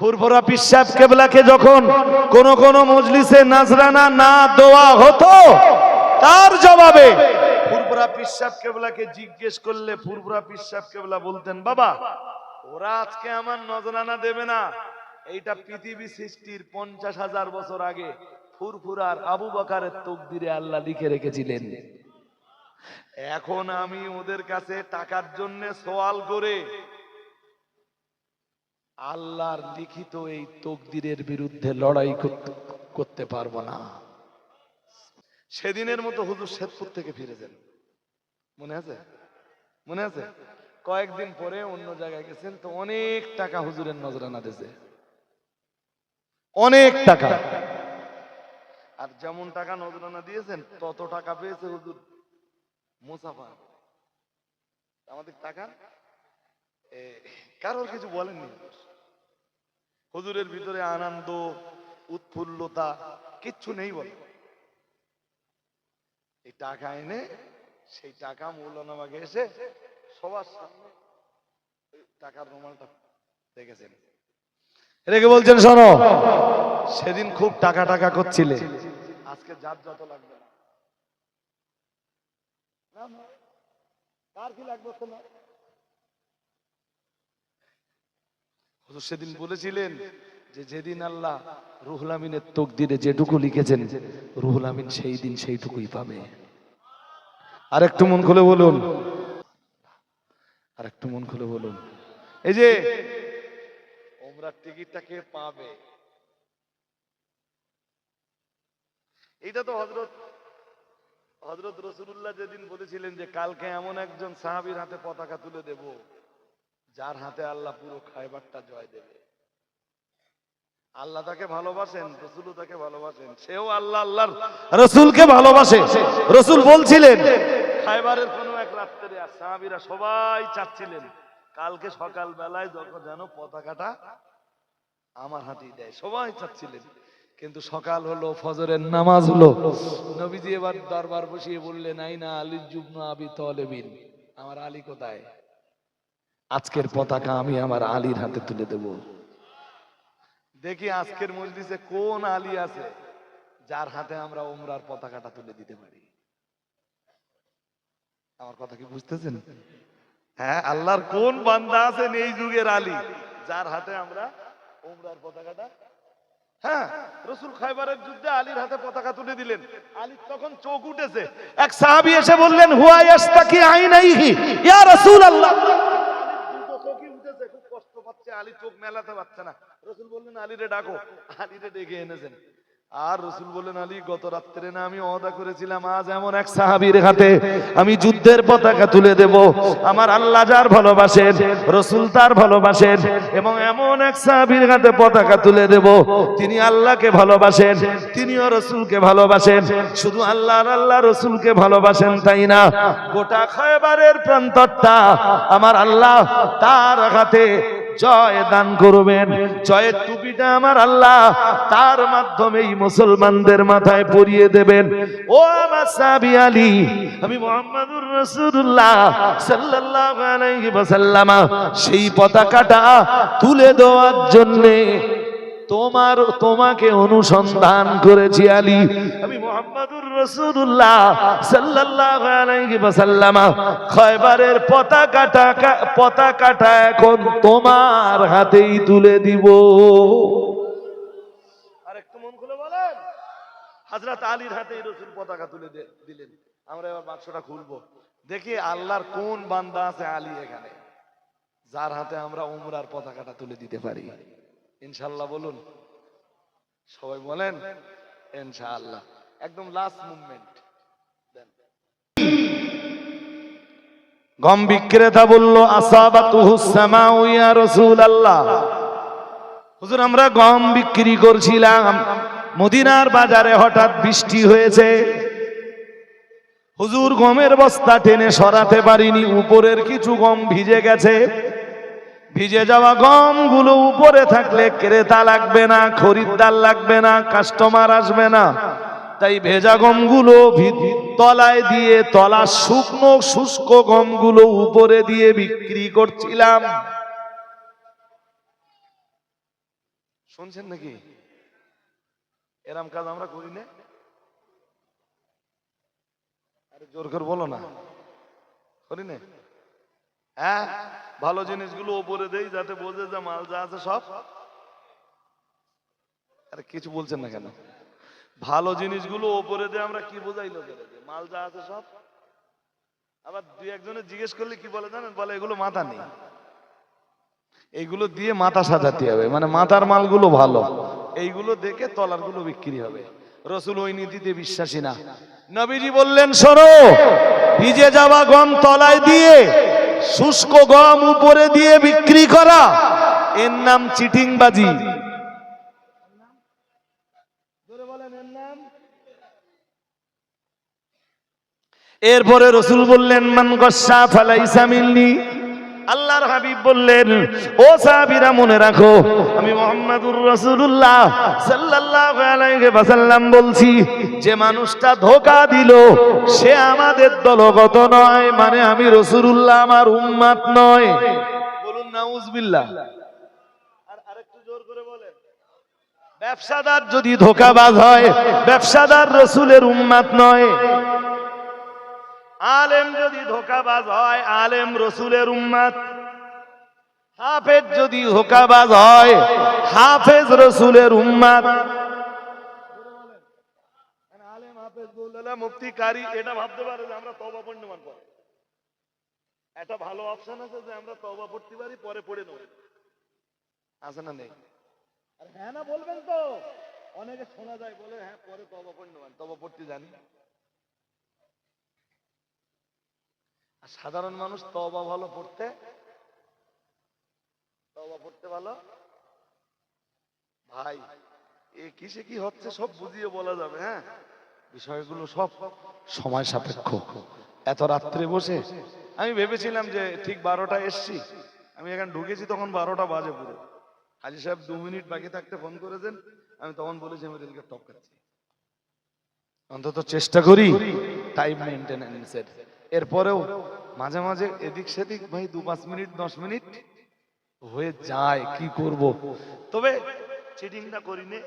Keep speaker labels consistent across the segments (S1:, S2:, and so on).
S1: ফুরফুরা পিসাব কেবলাকে যখন কোন কোন মজলিসে নাজরানা না দেওয়া হতো, তার জবাবে ফুরফুরা পিসাব কেবলাকে জিজ্ঞেস করলে ফুরফুরা পিসাব কেবলা বলতেন, বাবা, ওরা আজকে আমার নজরানা দেবে না। এইটা পৃথিবী সৃষ্টির পঞ্চাশ হাজার বছর আগে ফুরফুরার আবু বকারের তকদিরে আল্লাহ লিখে রেখেছিলেন। এখন আমি ওদের কাছে টাকার জন্য সওয়াল করে আল্লাহর লিখিত এই তকদিরের বিরুদ্ধে লড়াই করতে পারব না। সেদিনের মতো হুজুর শেদপুর থেকে ফিরেছেন মনে আছে? মনে আছে? কয়েকদিন পরে অন্য জায়গায় গেছেন, তো অনেক টাকা হুজুরের নজরানা দিয়েছে। অনেক টাকা। আর যেমন টাকা নজরানা দিয়েছেন, তত টাকা পেয়েছে হুজুর। মুসাফা। আমাদের টাকা? কারোর কিছু বলেননি। হুজুরের ভিতরে আনন্দ উৎফুল্লতা কিচ্ছু নেই বলে। এই টাকা এনে সেই টাকা মৌলানা মৌলানাবাগে এসে সবার সামনে টাকার রুমালটা দেখেছেন। রেখে বলছেন শোনো সেদিন খুব টাকা টাকা করছিলে। আজকে যার যত লাগবে। না। কার কি লাগবে তো না হুজুর সেদিন বলেছিলেন যে যেদিন আল্লাহ রুহুল আমিনের তকদিরে যেটুকু লিখেছেন, রুহুল আমিন সেই দিন সেইটুকুই পাবে। আর একটু মন খুলে বলুন। আর একটু মন খুলে বলুন। এই যে ওমরার টিকিটটা কে পাবে? এইটা তো হজরত হজরত রসুল্লাহ যেদিন বলেছিলেন যে কালকে এমন একজন সাহাবীর হাতে পতাকা তুলে দেব যার হাতে আল্লাহ পুরো খাইবারটা জয় দেবে। আল্লাহ তাকে ভালোবাসেন, রসুলও তাকে ভালোবাসেন, সেও আল্লাহ আল্লাহর রসুলকে ভালোবাসে। রসুল বলছিলেন, খাইবারের কোনো এক রাত্রে সাহাবীরা সবাই চাচ্ছিলেন, কালকে সকাল বেলায় যখন যেন পতাকাটা আমার হাতেই দেয়, সবাই চাচ্ছিলেন। কিন্তু সকাল হলো, ফজরের নামাজ হলো। নবীজি এবার দরবার বসিয়ে বললেন, আইনা আলীর যুগ্ন আবি তলেবিন, আমার আলী কোথায়? আজকের পতাকা আমি আমার আলীর হাতে তুলে দেব। দেখি আজকের মজলিসে কোন আলী আছে যার হাতে আমরা ওমরার পতাকাটা তুলে দিতে পারি। আমার কথা কি বুঝতেছেন? হ্যাঁ আল্লাহর কোন বান্দা আছেন এই যুগের আলী যার হাতে আমরা ওমরার পতাকাটা? হ্যাঁ রসুল খাইবারের যুদ্ধে আলীর হাতে পতাকা তুলে দিলেন। আলীর তখন চোখ উঠেছে। এক সাহাবী এসে বললেন, হুয়া ইয়াস্তাকি আইনাইহি? ইয়া রাসূলুল্লাহ। উঠেছে? খুব কষ্ট পাচ্ছে। আলী চোখ মেলাতে পারছে না। রসুল বললেন, আলীরে ডাকো। আলীরে ডেকে এনেছেন। আর রসুল বললেন আলী, গত রাত্রে না আমি অদা করেছিলাম, আজ এমন এক সাহাবীর হাতে আমি যুদ্ধের পতাকা তুলে দেব। আমার আল্লাহ যার ভালোবাসেন, রসুল তার ভালোবাসেন এবং এমন এক সাহাবীর হাতে পতাকা তুলে দেব। তিনি আল্লাহকে ভালোবাসেন, তিনিও রসুলকে ভালোবাসেন। শুধু আল্লাহ আল্লাহ রসুলকে ভালোবাসেন তাই না? গোটা খয়বারের প্রান্তরটা আমার আল্লাহ তার হাতে জয় দান করবেন জয়ের টুপিটা আমার আল্লাহ। তার মাধ্যমেই মুসলমানদের মাথায় পরিয়ে দেবেন। ও আমার সাবি আলী, আমি মোহাম্মদুর রসুল্লাহ ওয়াসাল্লাম, সেই পতাকাটা তুলে দেওয়ার জন্যে তোমার তোমাকে অনুসন্ধান করেছি আলী। আমি মোহাম্মদুর রসুল্লাহ সাল্লাল্লাহু আলাইহি খয়বারের পতাকাটা পতাকাটা এখন তোমার হাতেই তুলে দিব। আর একটু মন খুলে বলেন। হযরত আলীর হাতেই রাসূল পতাকা তুলে দিলেন। আমরা এবার বাক্সটা খুলবো। দেখি আল্লাহর কোন বান্দা আছে আলী এখানে? যার হাতে আমরা উমরার পতাকাটা তুলে দিতে পারি। ইনশাল্লাহ বলুন। সবাই বলেন, ইনশাআল্লাহ। একদম লাস্ট মুভমেন্ট গম বিক্রেতা বলল ইয়া হুজুর, আমরা গম বিক্রি করছিলাম। মদিনার বাজারে হঠাৎ বৃষ্টি হয়েছে। হুজুর, গমের বস্তা টেনে সরাতে পারিনি। উপরের কিছু গম ভিজে গেছে। ভিজে যাওয়া গমগুলো উপরে থাকলে ক্রেতা লাগবে না, খরিদ্দার লাগবে না, কাস্টমার আসবে না। তাই ভেজা গমগুলো তলায় দিয়ে তলা শুকনো শুষ্ক গমগুলো উপরে দিয়ে বিক্রি করছিলাম। শুনছেন নাকি? এরম কাজ আমরা করি না? আরে জোর করে বলো না। করি না? হ্যাঁ? ভালো জিনিসগুলো ওপরে দেই যাতে বোঝে যে মাল যা আছে সব। আরে কিছু বলছেন না কেন? ভালো জিনিসগুলো ওপরে দিয়ে আমরা কি বোঝাই লোকের মাল যা আছে সব। আবার দুই একজনে জিজ্ঞেস করলে কি বলে জানেন? বলে এগুলো মাথা নেই। এইগুলো দিয়ে মাথা সাজাতে হবে। মানে মাথার মালগুলো ভালো। এইগুলো দেখে তলারগুলো বিক্রি হবে। রসুল ওই নীতিতে বিশ্বাসী না। নবীজি বললেন, শোনো, ভিজে যাওয়া গম তলায় দিয়ে শুষ্ক গম উপরে দিয়ে বিক্রি করা। এর নাম চিটিংবাজি। এরপরে রসুল বললেন, মান গসা ফালাইসা মিন্নি। আল্লাহর হাবিব বললেন, ও সাহাবীরা, মনে রাখো, আমি মোহাম্মদুর রাসূলুল্লাহ সাল্লাল্লাহু আলাইহি ওয়াসাল্লাম বলছি, যে মানুষটা ধোকা দিল, সে আমাদের দলগত নয় মানে আমি রাসূলুল্লাহ, আমার উম্মত নয়। বলুন, নাউজুবিল্লাহ। ব্যবসাদার যদি ধোকাবাজ হয়, ব্যবসাদার রসুলের উম্মাত নয়। আলেম যদি ধোকাবাজ হয় আলেম রসুলের উম্মাদ। হাফেজ যদি ধোকাবাজ হয় হাফেজ রসুলের উম্মাত আলেম হাফেজ বললে মুফতি কারি এটা ভাবতে পারে যে আমরা তবা একটা ভালো অপশন আছে যে আমরা তবা পড়তে পারি পরে পড়ে নেব। আছে না নেই? আর হ্যাঁ না বলবেন তো। অনেকে শোনা যায় বলে হ্যাঁ পরে তবা পণ্যমান তবা পড়তে জানি। আর সাধারণ মানুষ তবা ভালো পড়তে? তবা পড়তে ভালো? ভাই, এ কিসে কি হচ্ছে সব বুঝিয়ে বলা যাবে হ্যাঁ? বিষয়গুলো সব সময় সাপেক্ষ। এত রাত্রে বসে আমি ভেবেছিলাম যে ঠিক বারোটা এসছি। আমি এখানে ঢুকেছি তখন বারোটা বাজে পুরো। হাজি সাহেব দু মিনিট বাকি থাকতে ফোন করেছেন, আমি তখন বলেছি, আমি রেলকে টপকাচ্ছি। অন্তত চেষ্টা করি টাইম মেনটেন্যান্সের এরপরেও মাঝে মাঝে এদিক সেদিক ভাই দু পাঁচ মিনিট দশ মিনিট হয়ে যায় কি করব? তবে চিটিংটা করি নে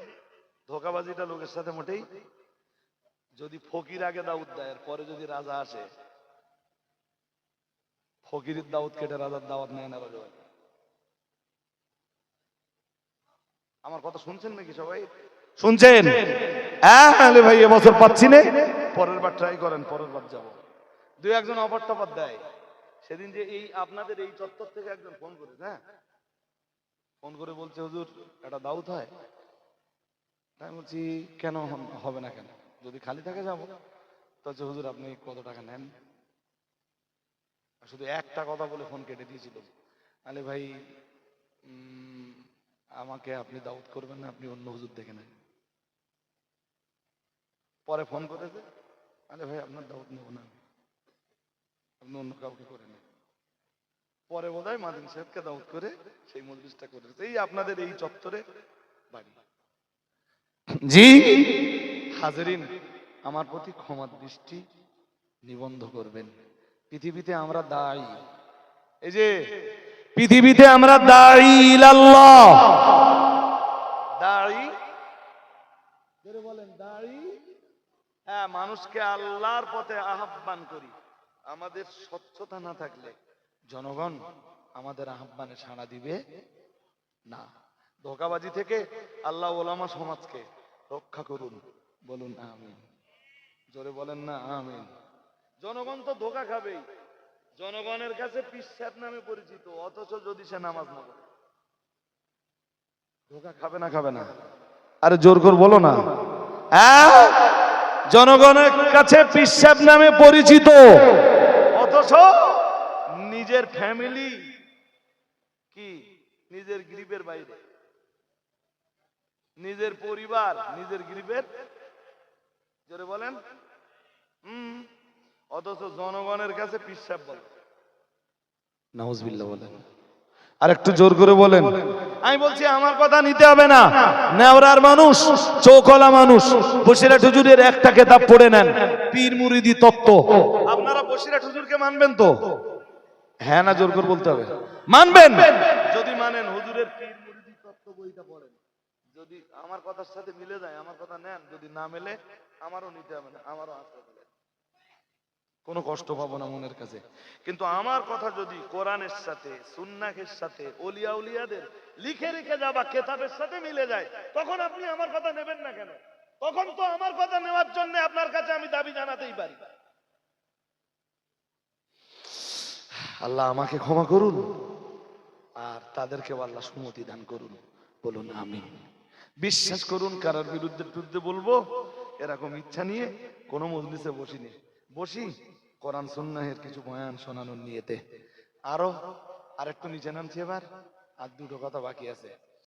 S1: ধোকাবাজিটা লোকের সাথে মোটেই। যদি ফকির আগে দাউদ দেয় পরে যদি রাজা আসে ফকিরের দাউদ কেটে রাজার দাওয়াত নেয় না রাজা আমার কথা শুনছেন নাকি সবাই? শুনছেন। হ্যাঁ ভাই এবছর পাচ্ছি না। পরের বার ট্রাই করেন পরের বার যাব। দুই একজন অফার টফার দেয়। সেদিন যে এই আপনাদের এই চত্বর থেকে একজন ফোন করেছে হ্যাঁ? ফোন করে বলছে হুজুর একটা দাউদ হয়? তাই বলছি কেন হবে না কেন? যদি খালি থাকে যাব। তো হচ্ছে, হুজুর আপনি কত টাকা নেন? শুধু একটা কথা বলে ফোন কেটে দিয়েছিল। আলে ভাই আমাকে আপনি দাউদ করবেন না আপনি অন্য হুজুর দেখে নেন। পরে ফোন করেছে আলে ভাই আপনার দাউদ নেব না। আপনি অন্য কাউকে করে নেন পরে বোধ হয় মাদিন সাহেবকে দাউদ করে সেই মজলিসটা করেছে এই আপনাদের এই চত্বরে বাড়ি। জি। হাজারিন আমার প্রতি ক্ষমার দৃষ্টি নিবন্ধ করবেন। পৃথিবীতে আমরা দায়ী। এই যে পৃথিবীতে আমরা দায়ী ইলাল্লাহ। দায়ী? বলেন দায়ী? হ্যাঁ মানুষকে আল্লাহর পথে আহ্বান করি। আমাদের স্বচ্ছতা না থাকলে জনগণ আমাদের আহ্বানে সাড়া দিবে না। ধোকাবাজি থেকে আল্লাহ ওলামা সমাজকে রক্ষা করুন, বলুন আমিন। জোরে বলেন না, আমিন। জনগণ তো ধোকা খাবেই। জনগণের কাছে পিসাব নামে পরিচিত, অথচ যদি সে নামাজ না পড়ে। ধোকা খাবে না খাবে না। আরে জোর কর বলো না। হ্যাঁ? জনগণের কাছে পিসাব নামে পরিচিত। অথচ নিজের ফ্যামিলি কি? নিজের গ্রিপের বাইরে। নিজের পরিবার নিজের গ্রিপের জোরে বলেন। হুম অথচ জনগণের কাছে পিসাব বলে। বলেন। আর একটু জোর করে বলেন। আমি বলছি আমার কথা নিতে হবে না। নেওরার মানুষ চৌকলা মানুষ। বসিরা হুজুরের একটা কেতাব পড়ে নেন। পীর মুরিদি তত্ত্ব। আপনারা বসিরা হুজুরকে মানবেন তো? হ্যাঁ না জোর করে বলতে হবে। মানবেন? যদি মানেন হুজুরের পীর মুরিদি তত্ত্ব বইটা পড়েন। যদি আমার কথার সাথে মিলে যায় আমার কথা নেন। যদি না মেলে আমারও নিতে হবে না আমারও আসতে হবে। কোনো কষ্ট পাবো না মনের কাছে। কিন্তু আমার কথা যদি কোরআনের সাথে সুন্নাহের সাথে ওলিয়া উলিয়াদের লিখে রেখে যাবা কেতাবের সাথে মিলে যায় তখন আপনি আমার কথা নেবেন না কেন? তখন তো আমার কথা নেওয়ার জন্য আপনার কাছে আমি দাবি জানাতেই পারি। আল্লাহ আমাকে ক্ষমা করুন। আর তাদেরকে আল্লাহ সুমতি দান করুন। বলুন আমি বিশ্বাস করুন, কারার বিরুদ্ধে বিরুদ্ধে বলব, এরকম ইচ্ছা নিয়ে কোনো মজলিসে বসিনি। বসি, কোরআন সন্ন্যাহের কিছু বয়ান শোনানোর নিয়েতে। আরও আরেকটু নিচে নামছি এবার, আর দুটো কথা বাকি আছে।